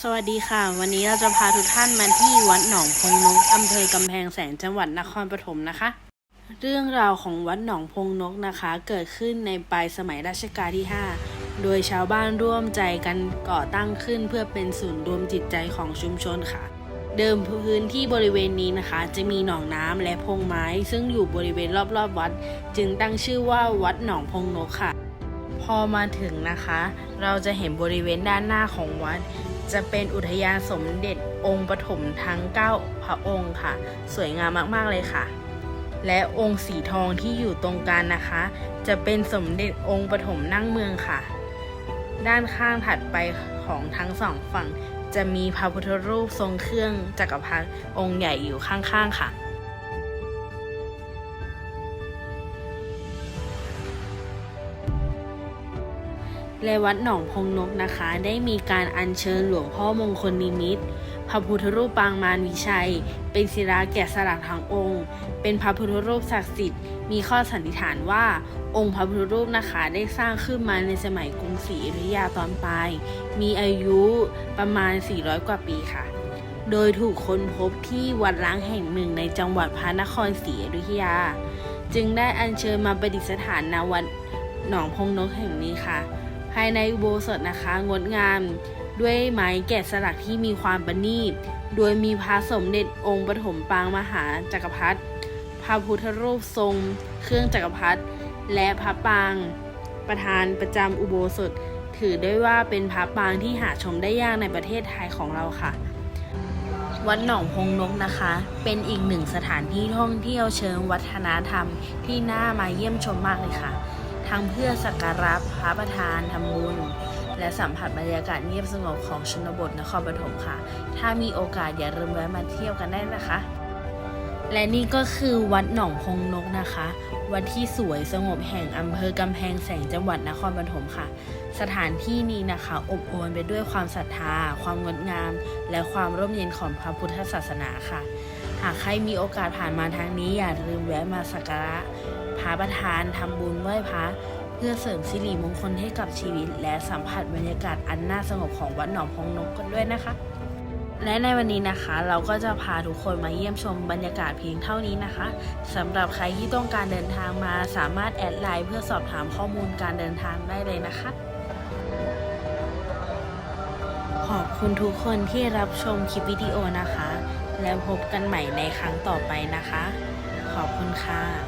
สวัสดีค่ะ วันนี้เราจะพาทุกท่านมาที่วัดหนองพงนกอำเภอกำแพงแสนจังหวัดนครปฐมนะคะ เรื่องราวของวัดหนองพงนกนะคะ เกิดขึ้นในปลายสมัยรัชกาลที่ 5 โดยชาวบ้านร่วมใจกันก่อตั้งขึ้นเพื่อเป็นศูนย์รวมจิตใจของชุมชนค่ะ เดิมพื้นที่บริเวณนี้นะคะ จะมีหนองน้ำและพงไม้ ซึ่งอยู่บริเวณรอบๆ วัด จึงตั้งชื่อว่าวัดหนองพงนกค่ะ พอมาถึงนะคะ เราจะเห็นบริเวณด้านหน้าของวัด จะเป็นอุทยานสมเด็จองค์ปฐมทั้ง 9 พระองค์ค่ะ สวยงามมาก ๆ เลยค่ะ และองค์สีทองที่อยู่ตรงกลางนะคะ จะเป็นสมเด็จองค์ปฐมนั่งเมืองค่ะ ด้านข้างถัดไปของทั้งสองฝั่ง จะมีพระพุทธรูปทรงเครื่องจักรพรรดิองค์ใหญ่อยู่ข้างๆค่ะ และวัดหนองพงนกนะคะ ได้มีการอัญเชิญหลวงพ่อมงคลนิมิตรพระพุทธรูปปางมารวิชัย เป็นศิลาแกะสลักทั้งองค์ เป็นพระพุทธรูปศักดิ์สิทธิ์ มีข้อสันนิษฐานว่า องค์พระพุทธรูปนะคะได้สร้างขึ้นมาในสมัยกรุงศรีอยุธยาตอนปลาย มีอายุประมาณ 400 กว่าปีค่ะ โดยถูกค้นพบที่วัดล้างแห่งหนึ่งในจังหวัดพระนครศรีอยุธยา จึงได้อัญเชิญมาประดิษฐานณวัดหนองพงนกแห่งนี้ค่ะ ภายในอุโบสถนะคะงดงาม ด้วยไม้แกะสลักที่มีความประณีต โดยมีพระสมเด็จองค์ปฐมปางมหาจักรพรรดิ พระพุทธรูปทรง เครื่องจักรพรรดิ และพระปางประธานประจำอุโบสถ ถือได้ว่าเป็นพระปางที่หาชมได้ยากในประเทศไทยของเราค่ะ วัดหนองพงนกนะคะ เป็นอีกหนึ่งสถานที่ท่องเที่ยวเชิงวัฒนธรรมที่น่ามาเยี่ยมชมมากเลยค่ะ ทั้งเพื่อสักการะพระประธานทำบุญ และสัมผัสบรรยากาศเงียบสงบของชนบทนครปฐมค่ะ ถ้ามีโอกาสอย่าลืมแวะมาเที่ยวกันได้นะคะ และนี่ก็คือวัดหนองพงนกนะคะ วัดที่สวยสงบแห่งอำเภอกำแพงแสนจังหวัดนครปฐมค่ะ สถานที่นี้นะคะ อบอวลไปด้วยความศรัทธา ความงดงาม และความร่มเย็นของพระพุทธศาสนาค่ะ หากใครมีโอกาสผ่านมาทางนี้อย่าลืมแวะมาสักการะ พระประธานทำบุญไหว้พระเพื่อเสริมสิริมงคลให้กับชีวิต และสัมผัสบรรยากาศอันน่าสงบของวัดหนองพองนกกันด้วยนะคะ และในวันนี้นะคะ เราก็จะพาทุกคนมาเยี่ยมชมบรรยากาศเพียงเท่านี้นะคะสำหรับใครที่ต้องการเดินทางมาสามารถแอดไลน์เพื่อสอบถามข้อมูลการเดินทางได้เลยนะคะขอบคุณทุกคนที่รับชมคลิปวิดีโอนะคะ แล้วพบกันใหม่ในครั้งต่อไปนะคะ ขอบคุณค่ะ